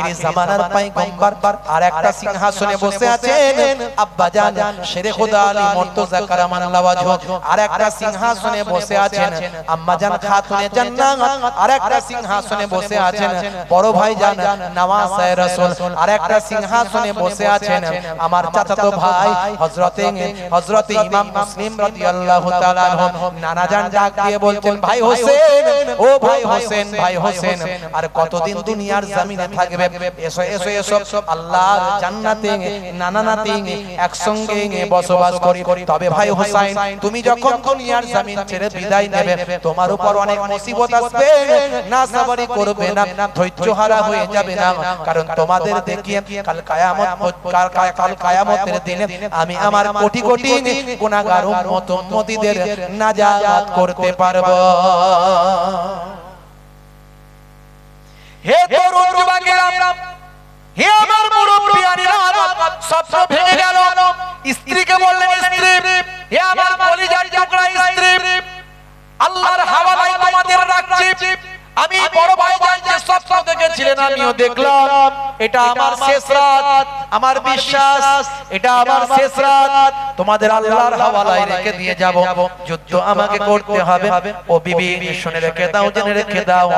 আখিরি জামানার পয়গম্বর আর একটা সিংহাসনে বসে আছেন আব্বা জান শেরে খোদা আলী মুর্তজা কারামাল্লাহ ওয়াজহ আর একটা সিংহাসনে বসে আছেন আম্মা জান খাতুনে জান্নাত আর একটা সিংহাসনে বসে আছেন বড় ভাই জান নওয়াজ রাসূল আর একটা সিংহাসনে বসে আছেন আমার চাচাতো ভাই হযরতে হযরতে ইমাম মুসলিম রাদিয়াল্লাহু তাআলা নানা জান ডাক দিয়ে ভাই হোসেন ও ভাই হোসেন ভাই হোসেন। আর কতদিন দুনিয়ার জমিনে থাকবে এসো এসো এসো। আল্লাহর জান্নাতে নানা নাতি একসঙ্গে বসবাস করি। তবে ভাই হোসেন তুমি যখন দুনিয়ার ছেড়ে বিদায় নেবে, তোমার উপর অনেক মুসিবত আসবে। না করবে না হয়ে যাবে না। কারণ তোমাদের দেখিয়ে, কাল কায়ামত কাল কায়ামতের দিনে আমি আমার কোটি কোটি গুনাহগার উম্মত নাজাত করতে পারব। হে তরুণ যুবকেরা, হে আমার মুরব্বিয়ানিরা স্বপ্ন ভেঙে গেল। স্ত্রীকে বললেন, স্ত্রী, হে আমার কলিজার টুকরা স্ত্রী, আল্লাহর হাওয়ালায় তোমাদের রাখছি। আমি বড় ভাই জানতে স্বপ্ন দেখেছিলেন আমিও দেখলাম। এটা আমার শেষ রাত আমার বিশ্বাস এটা আমার শেষ রাত। তোমাদের আল্লাহর হাওয়ালায় রেখে দিয়ে যাব। যুদ্ধ আমাকে করতে হবে। ও বিবি শুনে রেখে দাও জেনে রেখে দাও।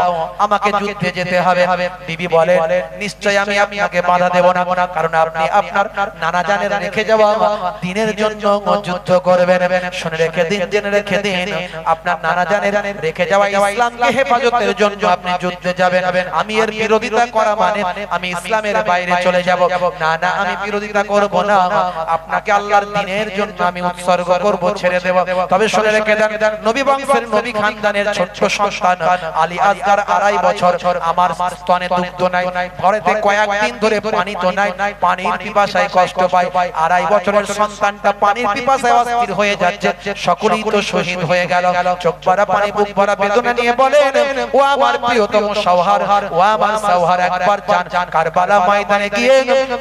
আমাকে যুদ্ধে যেতে হবে। বিবি বলে নিশ্চয় আমি আপনাকে বাধা দেব না। কারণ আপনি আপনার নানা জানের রেখে যাওয়া দিনের জন্য যুদ্ধ করবেন। শুনে রেখে দিন জেনে রেখে দিন। আপনার নানা জানের রেখে যাওয়া ইসলামকে হেফাজতের জন্য আপনি যুদ্ধে যাবেন। আমি এর বিরোধিতা করা মানে আমি ইসলামের বাইরে চলে যাব। না না, আমি বিরোধিতা করব না। আপনাকে আল্লাহর দিনের জন্য আমি উৎসর্গ করব, ছেড়ে দেব। তবে শুনে রেখে দেন, নবী বংশের নবী খানদানের ছোট্ট সন্তান আলী আসগার আড়াই বছর আমার স্তনে দুগ্ধ নাই ঘরেতে কয়েকদিন ধরে পানি তো নাই, পানির পিপাসায় কষ্ট পায়। আড়াই বছরের সন্তানটা পানির পিপাসায় অস্থির হয়ে যাচ্ছে, সকলেই তো শহীদ হয়ে গেল। চোখ ভরা পানি, বুক ভরা বেদনা নিয়ে বলেন ও আমার প্রিয়তম সওহার, ও আমার সওহার একবার যান কারবালা ময়দানে গিয়ে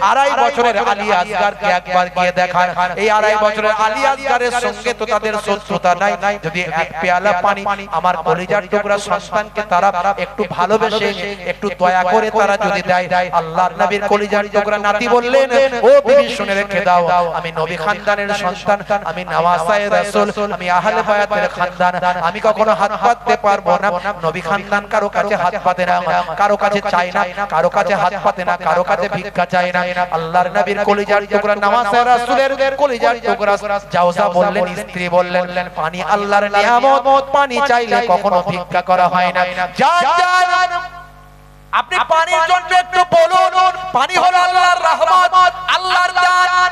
আড়াই বছরের আলী আসগারকে একবার গিয়ে দেখান। এই আড়াই বছরের আলী আসগারের সঙ্গে তো তাদের শত্রুতা নাই। যদি এক পেয়ালা পানি আমার কলিজার টুকরা সন্তানকে তারা একটু ভালোবেসে, একটু দয়া করে তারা যদি দেয়, আল্লাহর নবীর কলিজার টুকরা নাতি বললেন, ও বিবি, শুনে রেখে দাও, আমি নবী খানদানের সন্তান, আমি নওয়াসায়ে রাসূল, আমি আহলে বায়াতের খানদান, আমি কখনো হাত পাততে পারব না। নবী খানদান কারও কাছে হাত পাতে না কারও কাছে চাই না কারও কাছে হাত পাতে না কারও কাছে ভিক্ষা চাই না। আল্লাহর নবীর কলিজার টুকরা নওয়াসায়ে রাসূলের কলিজার টুকরা জাওজা বললেন স্ত্রী বললেন পানি আল্লাহর নিয়ামত পানি চাইলে কখনো ভিক্ষা করা হয় না। যান যান আপনি পানির জন্য একটু বলুন পানি হলো আল্লাহর রহমত আল্লাহর দান।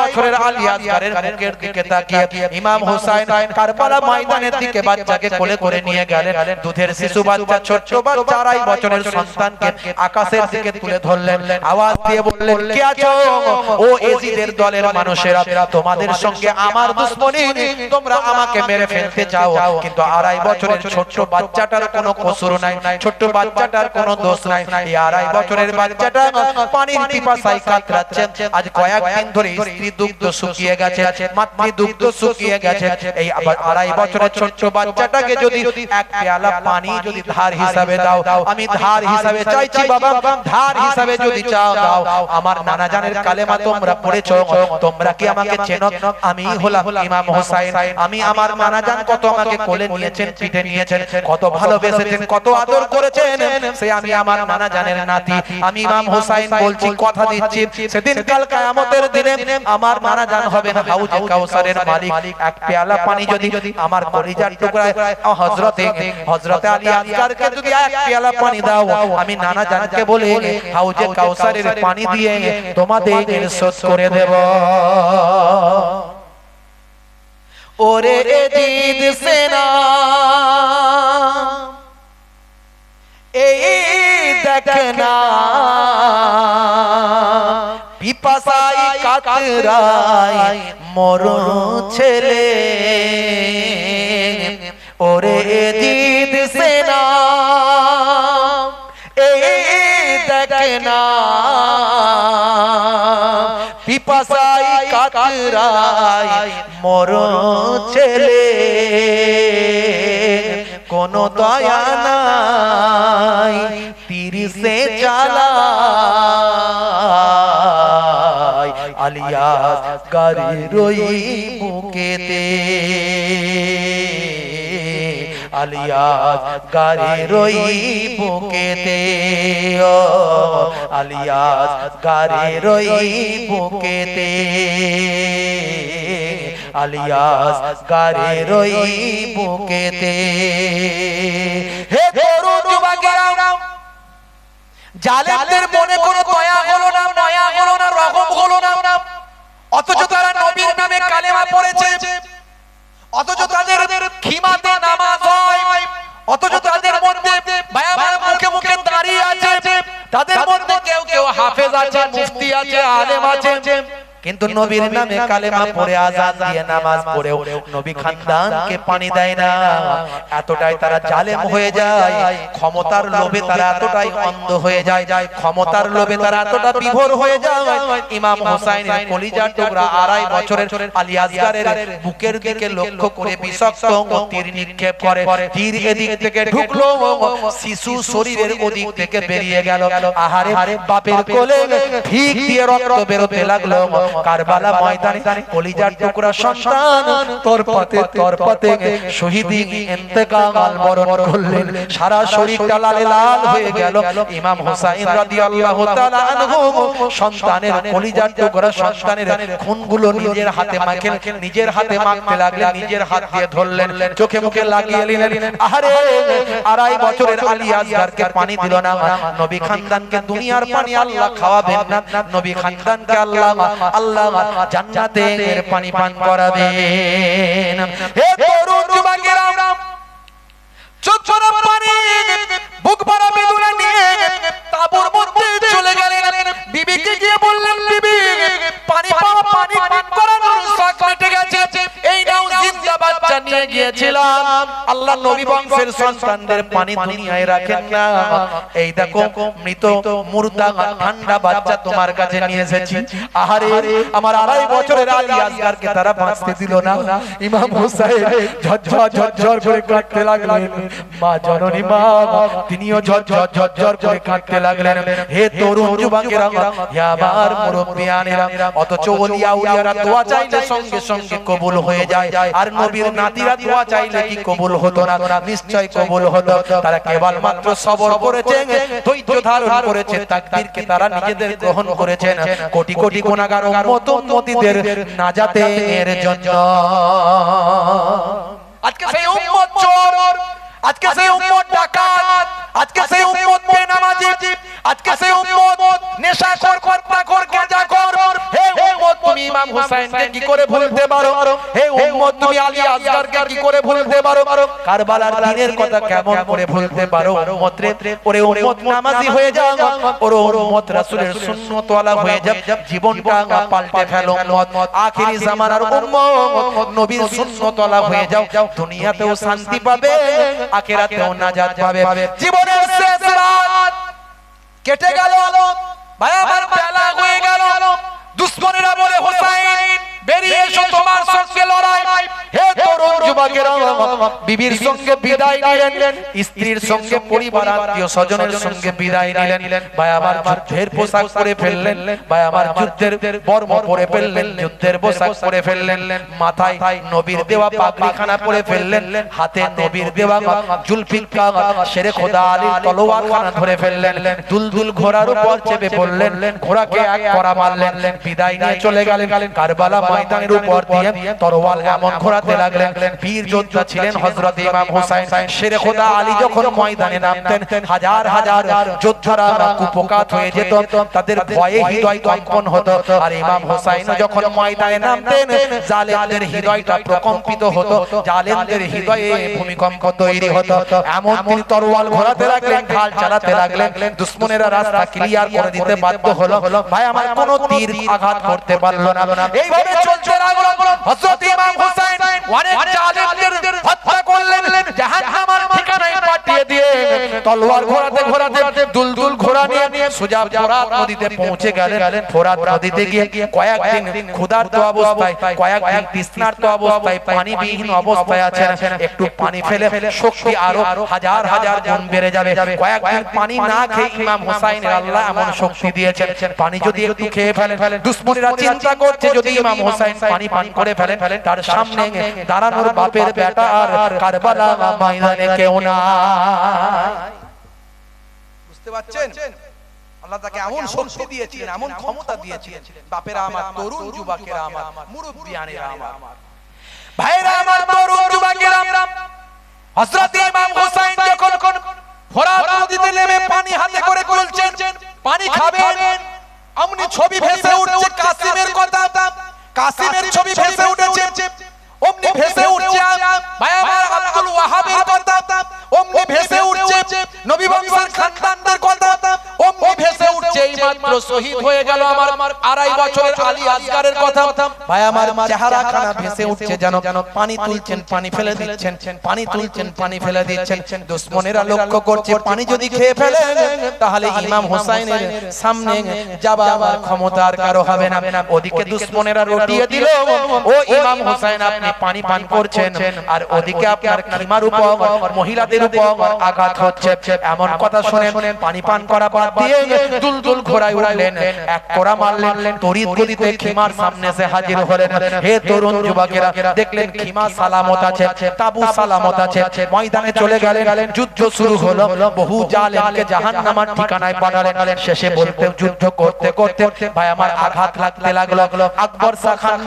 বছরের আলী আসগারের মুখের দিকে তাকিয়ে ইমাম হুসাইন কারবালা ময়দানের দিকে বাচ্চাকে কোলে করে নিয়ে গেলেন। দুধের শিশু বাচ্চা ছোট্ট বাচ্চা আড়াই বছরের সন্তানকে আকাশের দিকে তুলে ধরলেন। আওয়াজ দিয়ে বললেন কে আছো? ও এজিদের দলের মানুষেরা তোমাদের সঙ্গে আমার দুশ্মনী তোমরা আমাকে মেরে ফেলতে চাও। কিন্তু আড়াই বছরের ছোট্ট বাচ্চাটার কোনো কসুর নাই। ছোট্ট বাচ্চাটার কোনো দোষ নাই। এই আড়াই বছরের বাচ্চাটা পানির পিপাসায় কাতরাচ্ছে আজ কয়েকদিন ধরে স্ত্রী পিতৃদুগ্ধ শুকিয়ে গেছে মাতৃদুগ্ধ শুকিয়ে গেছে। এই আবার আড়াই বছরের ছোট্ট বাচ্চাটাকে যদি এক পেয়ালা পানি যদি ধার হিসাবে দাও আমি ধার হিসাবে চাইছি বাবা ধার হিসাবে যদি চাও দাও। আমার নানা জানের কালেমা তোমরা পড়েছো তোমরা কি আমাকে চেনো? আমি হলাম ইমাম হোসাইন। আমি আমার নানা জান কত আমাকে কোলে নিয়েছেন পিঠে নিয়েছেন কত ভালোবেসেছেন কত আদর করেছেন সে আমি আমার নানা জানের নাতি। আমি ইমাম হোসাইন বলছি কথা দিচ্ছি সেদিন কাল কিয়ামতের দিনে আমার নানা জান হবেন হাউজে কাউসারের মালিক। এক পেয়ালা পানি যদি আমার কলিজার টুকরায় হযরতে হযরতে আলী আসগারকে যদি এক পেয়ালা পানি দাও আমি নানা জানকে বলে হাউজে কাউসারের পানি দিয়ে তোমাদের শোধ করে দেব। ওরে জিদ সেনা। এই দেখনা পিপাসাই কাতরাই মর ছেলে। ওরে জিদ সেনা এই দেখনা পিপাসাই কাতরাই মর ছেলে। কোন দয়া নাই, তিরিশে চালাই আলিয়াস গাড়ি রই বুকেতে। আলিয়াস গাড়ি রই বুকেতে। ও আলিয়াস গাড়ি রই বুকেতে। আলিয়াস গাড়ি রই বুকেতে। হে জালেমদের মনে কোনো অথচ তারা নবীর নামে কালেমা পড়েছে। অথচ তাদের খিমাতে নামাজ হয়। অথচ তাদের মধ্যে বায়াবার মুখে মুখে দাঁড়িয়ে আছে। তাদের মধ্যে কেউ কেউ হাফেজ আছে মুফতি আছে আলেম আছে। কিন্তু নবীর নামে কালেমা পড়ে আজান দিয়ে নামাজ পড়েও নবী খানদানকে পানি দেয় না। এতটাই তারা জালেম হয়ে যায়। ক্ষমতার লোভে তারা এতটাই অন্ধ হয়ে যায়। ক্ষমতার লোভে তারা এতটা বিভোর হয়ে যায়। ইমাম হোসাইনের কলিজার টুকরা আড়াই বছরের আলী আসগারের বুকের দিকে লক্ষ্য করে বিষাক্ত তীর নিক্ষেপ করে। তীর এদিক থেকে ঢুকলো শিশু শরীরের ওদিক থেকে বেরিয়ে গেল। আহারে বাপের কোলে ঠিক দিয়ে রক্ত বেরোতে লাগল কারবালা ময়দানে কলিজার টুকরা সন্তান তোর পথে তোর পথে শহীদি ইন্তেকাল বরণ করলেন। সারা শরীরটা লাল লাল হয়ে গেল। ইমাম হোসাইন রাদিয়াল্লাহু তাআলা আনহু সন্তানের কলিজার টুকরা সন্তানের খুনগুলো নিজের হাতে মাখেন নিজের হাতে মাখতে লাগলেন নিজের হাত দিয়ে ধরলেন। চোখে মুখে লাগিয়ে নিলেন। আহারে আড়াই বছরের আলী আসগারকে পানি দিল না নবী খানদানকে দুনিয়ার পানি আল্লাহ খাওয়াবেন না। নবী খানদানকে আল্লাহ আল্লাহ জান্নাতের পানি পান করাবেন। হে তরুণ যুবকেরা চোখ পানি বুক ভরা বেদনা নিয়ে তাবুর মধ্যে চলে গেলেন। বিবিকে গিয়ে বললেন, বিবি, পানি পাওয়া পানি পান করানোর শখ মিটে গেছে। এই নাও জিন্দা বাচ্চা গিয়েছিলাম। আল্লাহ নবী বংশের সন্তানদের পানি দুনিয়ায় রাখেন না। এই দেখো, মৃত, মুর্দা, ঠান্ডা বাচ্চা তোমার কাছে নিয়ে এসেছি। আহারে, আমার আড়াই বছরের আলী আসগারকে তারা বাঁচতে দিল না। ইমাম হোসাইন ঝরঝর ঝরঝর করে কাঁদতে লাগলেন। মা জননী মা, তিনিও ঝরঝর ঝরঝর করে কাঁদতে লাগলেন। হে তরুণ যুবকেরা, হে আমার মুরব্বিয়ানেরা, অথচ ওলিয়া উলিয়ারা দোয়া চাইলে সঙ্গে সঙ্গে কবুল হয়ে যায়। আর নবীর নাতিরা দোয়া চাইলে কি কবুল হতো না, নিশ্চয় কবুল হতো। তারা কেবল মাত্র সবর করেছে ধৈর্য ধারণ করেছে তাকবীরকে তারা নিজেদের গ্রহণ করেছেন। কোটি কোটি গুনাহগার উম্মত উম্মতিদের নাজাতের জন্য। আজকে সেই উম্মত চোর, আজকে সেই উম্মত ডাকাত, আজকে সেই উম্মত বেনামাজি আজকে সেই উম্মত নেশাখোর খোরপাখোর গাঁজাখোর তুমি ইমাম কি করে ভুলতে পারো? হে উম্মত, তুমি আলী কি করে ভুলতে পারো? কারবালার দিনের কথা কেমন করে ভুলতে পারো? উম্মত রে ওরে উম্মত, নামাজি হয়ে যাও। ওরে উম্মত, রাসূলের সুন্নাত ওয়ালা হয়ে যাও। জীবনটা পাল্টে ফেলো, উম্মত। আখেরি জামানার উম্মত, নবীর সুন্নাত ওয়ালা হয়ে যাও। দুনিয়াতেও শান্তি পাবে, আখিরাতেও নাজাত পাবে। জীবনের শেষ রাত। কেটে গেল ভাই আমার হয়ে গেল। দুশ্মনেরা বলে হোসাইন বেরিয়ে এসো তোমার সঙ্গে লড়াই। হে তরুণ যুবকেরা বিবির সঙ্গে বিদায় নিলেন স্ত্রীর সঙ্গে পরিবার আত্মীয় স্বজনের সঙ্গে বিদায় নিলেন ভাই আমার যুদ্ধের পোশাক পরে ফেললেন ভাই আমার যুদ্ধের বর্ম পরে ফেললেন যুদ্ধের পোশাক পরে ফেললেন মাথায় নবীর দেওয়া পাগড়িখানা পরে ফেললেন হাতে নবীর দেওয়া জুলফিকা শেরে খোদা আলীর তলোয়ার ধরে ফেললেন দুলদুল ঘোড়ার উপর চেপে পড়লেন ঘোড়াকে এক করা মারলেন বিদায় নিয়ে চলে গেলেন কারবালা ময়দানের উপর দিয়ে তরোয়াল এমন ঘোরাতে লাগলেন বীর যোদ্ধা ছিলেন হযরত ইমাম হুসাইন। শেরে খোদা আলী যখন ময়দানে নামতেন হাজার হাজার যোদ্ধারা কুপকাত হয়ে যেত তাদের ভয়ে হৃদয় কম্পন হতো। আর ইমাম হুসাইন যখন ময়দানে নামতেন জালেমদের হৃদয়টা প্রকম্পিত হতো জালেমদের হৃদয়ে ভূমিকম্প তৈরি হতো। এমন তিনি তরোয়াল ঘোরাতে লাগলেন ঢাল চালাতে লাগলেন দুশ্মনেরা রাস্তা ক্লিয়ার করে দিতে বাধ্য হলো ভাই আমার কোন তীর আঘাত করতে পারল না এইভাবে চলছে লাগল হযরত ইমাম হুসাইন অনেক জালেমদের করলেন জাহান্নামের ঠিকানায় পাঠিয়ে দিয়ে তলোয়ার ঘোরাতে ঘোরাতে দুলদুল ঘোড়া নিয়ে সোজা ফোরাত নদীতে পৌঁছে গেলেন। ফোরাত নদীতে গিয়ে কয়েকদিন ক্ষুধার্ত অবস্থায় কয়েকদিন তৃষ্ণার্ত অবস্থায় পানিবিহীন অবস্থায় আছেন। একটু পানি ফেলে শক্তি আরও হাজার হাজার গুণ বেড়ে যাবে। কয়েকদিন পানি না খেয়ে ইমাম হোসাইনের আল্লাহ এমন শক্তি দিয়েছেন। পানি যদি একটু খেয়ে ফেলেন দুশ্মনীরা চিন্তা করছে যদি ইমাম হোসাইন পানি পান করে ফেলেন তার সামনে দাঁড়ানোর বাপের বেটা আর কারবালা ময়দানে কেউ না বুঝতে পারছেন? আল্লাহ তাকে এমন শক্তি দিয়েছিলেন এমন ক্ষমতা দিয়েছিলেন। বাপেরা আমার তরুণ যুবকেরা আমার মুরব্বিয়ানেরা আমার ভাইরা আমার তরুণ যুবকেরা। হযরত ইমাম হোসেন যখন ফোরাত নদীতে নেমে পানি হাতে করে পানি খাবেন। অমনি ছবি ভেসে উঠছে কাসিমের কথা। কাসিমের ছবি ভেসে উঠেছে। অমনি ভেসে উঠছে আমার আব্দুল ওয়াহাবের কথা। অমনি ভেসে উঠছে নবী বংশের খানদানদের মাত্র শহীদ হয়ে গেল আমার আড়াই বছরের আলী কথা। ভাই, আমার চেহারা খানা ভেসে উঠছে পানি তুলছেন, পানি ফেলে দিচ্ছেন, পানি তুলছেন, পানি ফেলে দিচ্ছেন। দুশ্মনেরা লক্ষ্য করছে, পানি যদি খেয়ে ফেলে, তাহলে ইমাম হোসাইনের সামনে যাবা আমার আর কারও হবে না। ওদিকে দুশ্মনেরা রটিয়ে দিল। ও ইমাম হোসাইন, আপনি পানি পান করছেন, আর ওদিকে আপনার খিমার উপর, মহিলাদের উপর আঘাত হচ্ছে। এমন কথা শুনে পানি পান করা বাদ দিয়ে ঘোড়ায় উঠলেন, এক কোড়া মারলেন গতিতে খিমার সামনে এসে হাজির হলেন। হে তরুণ যুবকেরা, দেখলেন খিমা সালামত আছে, তাবু সালামত আছে। ময়দানে চলে গেলেন, যুদ্ধ শুরু হলো। বহু জালেমকে জাহান্নামের ঠিকানায় পাঠালেন। শেষে বলতে যুদ্ধ করতে করতে ভাই, আমার আঘাত লাগতে লাগল। আকবর শাহ খান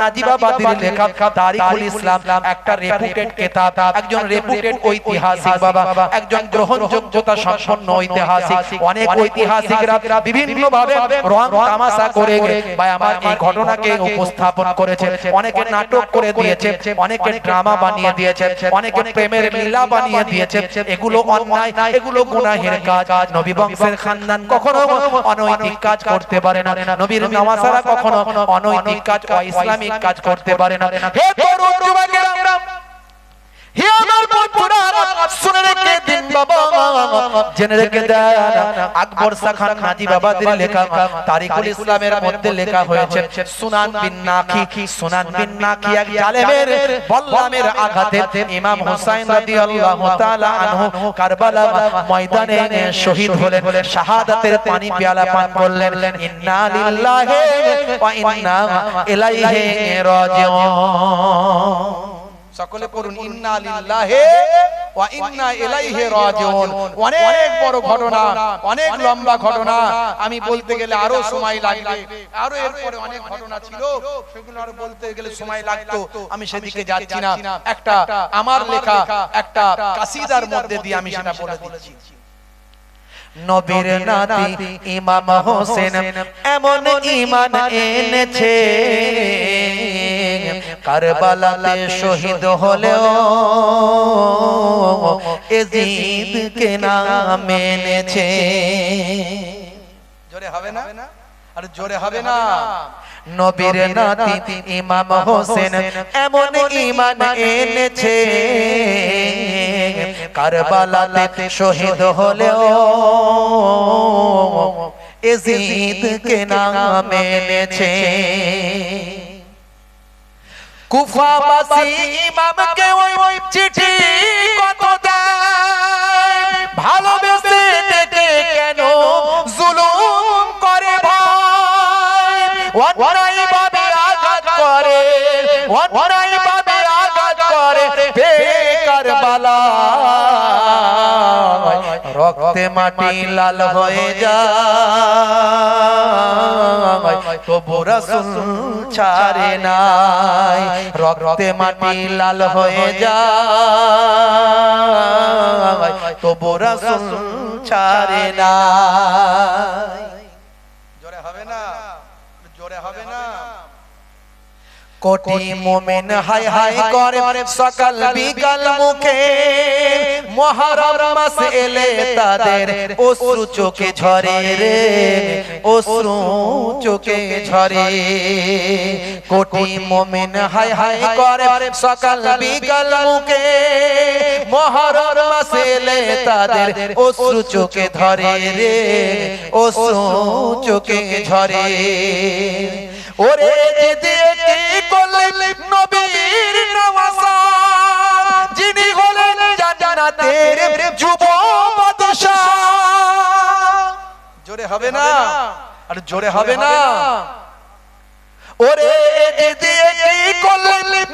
লেখা তারিখুল ইসলাম, একটা রেপুটেড কিতাব। একজন রেপুটেড ঐতিহাসিক বাবা, একজন গ্রহণযোগ্যতা সম্পন্ন ঐতিহাসিক। অনেক ঐতিহাসিকরা, বিভিন্ন ভাবে রং তামাশা করে ভাই আমার এই ঘটনাকে উপস্থাপন করেছে অনেকে নাটক করে দিয়েছে অনেকে ড্রামা বানিয়ে দিয়েছে অনেকে প্রেমের লীলা বানিয়ে দিয়েছে এগুলো অন্যায় এগুলো গুনাহের কাজ। নবী বংশের খানদান কখনো অনৈতিক কাজ করতে পারে না। নবীর নামাজারা কখনো অনৈতিক কাজ অইসলামিক কাজ করতে পারে না। হে তরুণ যুবকেরা হে আমার বন্ধুরা শুনে রেখে দিন বাবা জেনে রেখে দেন আকবর শাহ নাজি বাবাদের লেখা তারিকুল ইসলামের মধ্যে লেখা হয়েছে সুনান বিন নাকি সুনান বিন নাকি এক জালেমের বল্লামের আঘাতে ইমাম হুসাইন রাদিয়াল্লাহু তাআলা আনহু কারবালা ময়দানে শহীদ হলেন শাহাদাতের পানি পেয়ালা পান করলেন ইন্না লিল্লাহি ওয়া ইন্না ইলাইহি রাজিউন। সকলে পড়ুন ইন্না লিল্লাহি ওয়া ইন্না ইলাইহি রাজিউন। অনেক বড় ঘটনা অনেক লম্বা ঘটনা আমি বলতে গেলে আরও সময় লাগবে আরও এরপরে অনেক ঘটনা ছিল সেগুলো আরও বলতে গেলে সময় লাগতো। আমি সেদিকে যাচ্ছি না। একটা আমার লেখা একটা কাসিদার মধ্যে দিয়ে আমি সেটা বলে দিচ্ছি নবীর নাতি ইমাম হোসেন এমন ইমান এনেছে। কারবালাতে শহীদ হলেও এজিদ কে নাম এনেছে। জোরে হবে না? আর জোরে হবে না? নবীর নাতি ইমাম হোসেন এমন ইমান এনেছে। কারবালাতে শহীদ হলেও এজিদ কে নাম এনেছে। কুফাবাসী ইমামকে ওই ওই চিঠি কত দেয়? ভালোবেসে ডেকে কেন জুলুম করে ভাই? অন্যায় ভাবে আঘাত করে অন্যায় ভাবে আঘাত করে বেকার বালা রক্তে মাটি লাল হয়ে যায় তবু রাসূল ছাড়ে নাই রক্তে মাটি লাল হয়ে যায় তবু রাসূল ছাড়ে নাই। জোরে হবে না? জোরে হবে না? কোটি মোমেন হাই হাই করে সকাল বিকাল মুখে মহারম মাস এলে তাদের অশ্রু চোখে ঝরে রে, অশ্রু চোখে ঝরে। কোটি মোমেন হাই হাই করে সকাল বিকাল মুখে। মহারম মাস এলে তাদের অশ্রু চোখে ধরে রে, অশ্রু চোখে ঝরে। ওরে দিয়ে কি করলেন নবীর হলেন জান্নাতের যুব জোরে হবে না। আর জোরে হবে না। ওরে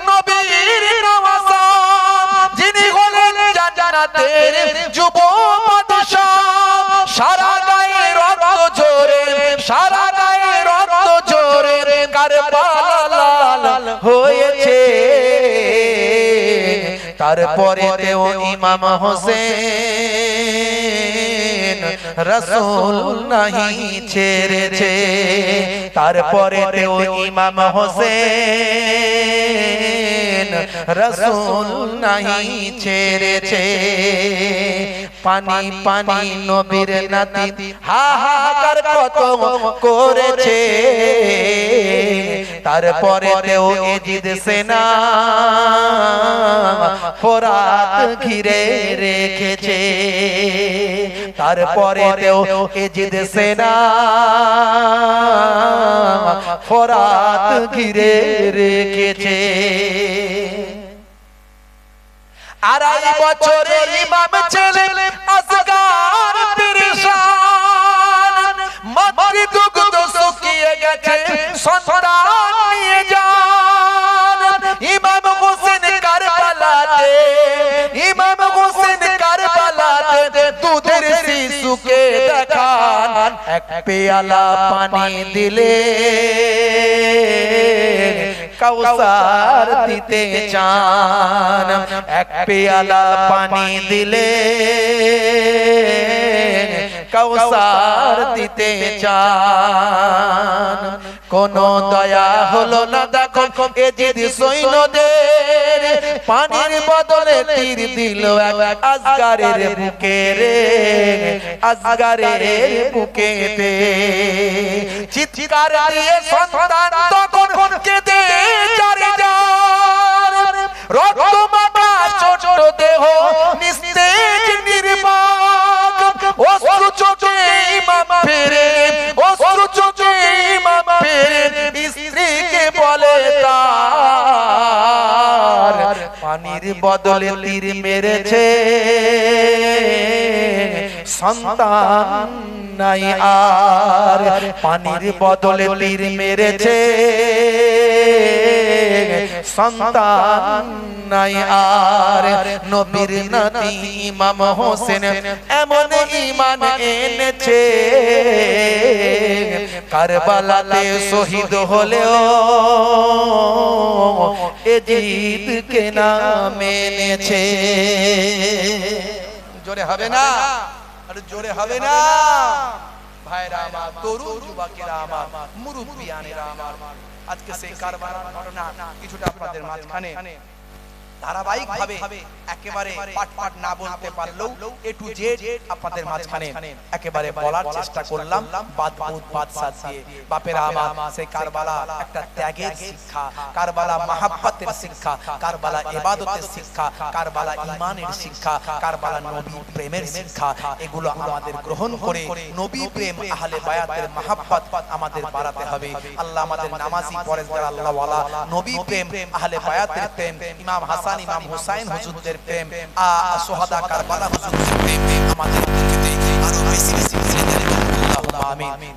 নবীর যিনি হলেন জান্নাতের যুব তারপরে তেও ইমাম হোসেন রসুল নাহি ছেড়েছে। তারপরে তেও ইমাম হোসেন রসুল নাহি ছেড়েছে। পানি পানি নবীর নাতি। হাহাকার কত করেছে? তারপরে তেও এজিদ সেনা ফোরাত ঘিরে রেখেছে। তারপরে তেও এজিদ সেনা ফোরাত ঘিরে রেখেছে। আড়াই বছরে ইমাম ছেলে আসগার পেরেশান মাতৃ দুগ্ধ শুকিয়ে গেছে সন্তান নিয়ে যান। ইমাম হোসেন কারবালাতে ইমাম হোসেন কারবালাতে দুধের শিশুকে দেখান। এক পেয়ালা পানি দিলে কাউসার দিতে চান। এক পেয়ালা পানি দিলে কাউসার দিতে চান। কোন দয়া হলো না দেখো, এ যদি সৈন্যদের পানির বদলে তীর দিল আজগারের বুকে রে আজগারের বুকেতে। চিৎকার দিয়ে সন্তান তখন রক্ত ছোট দেহ, নিস্তেজ, নির্বাক, অশ্রু চোখে ফেরে। স্ত্রীকে বলে তার। পানির বদলে তীর মেরেছে। সন্তান নাই আর। পানির বদলে তীর মেরেছে। সন্তান নাই আর নবীর নাতি ইমাম হোসেন এমন ইমান এনেছে। কারবালাতে শহীদ হলেও এজিদ কে নাম এনেছে। জোরে হবে না? আর জোরে হবে না? ভাইরা আমার, তরুণ যুবকেরা আমার, মুরব্বিয়ানেরা আমার, আজকে সেই কারবালার ঘটনা কিছুটা আপনাদের মাঝখানে ধারাবাহিক ভাবে একেবারে পাট পাট না বলতে পারলেও এ টু জেড আপনাদের মাঝখানে একেবারে বলার চেষ্টা করলাম। বাদ বুদ দিয়ে। বাপেরা আমার সেই কারবালা একটা ত্যাগের শিক্ষা। কারবালা মাহাব্বাতের শিক্ষা। কারবালা ইবাদতের শিক্ষা। কারবালা ইমানের শিক্ষা। কারবালা নবী প্রেমের শিক্ষা। এগুলো আমাদের গ্রহণ করে নবী প্রেম আহলে বায়াতের মাহাব্বাত আমাদের বাড়াতে হবে। আল্লাহ আমাদের নামাজি পরেজগার আল্লাহ ওয়ালা নবী প্রেম আহলে বায়াতের প্রেম ইমাম হাসান ইমাম হুসাইন হুজুরদের প্রেম আ সোহাদা কারবালা হুজুরদের প্রেম আমাদের আরও বেশি বেশি আমিন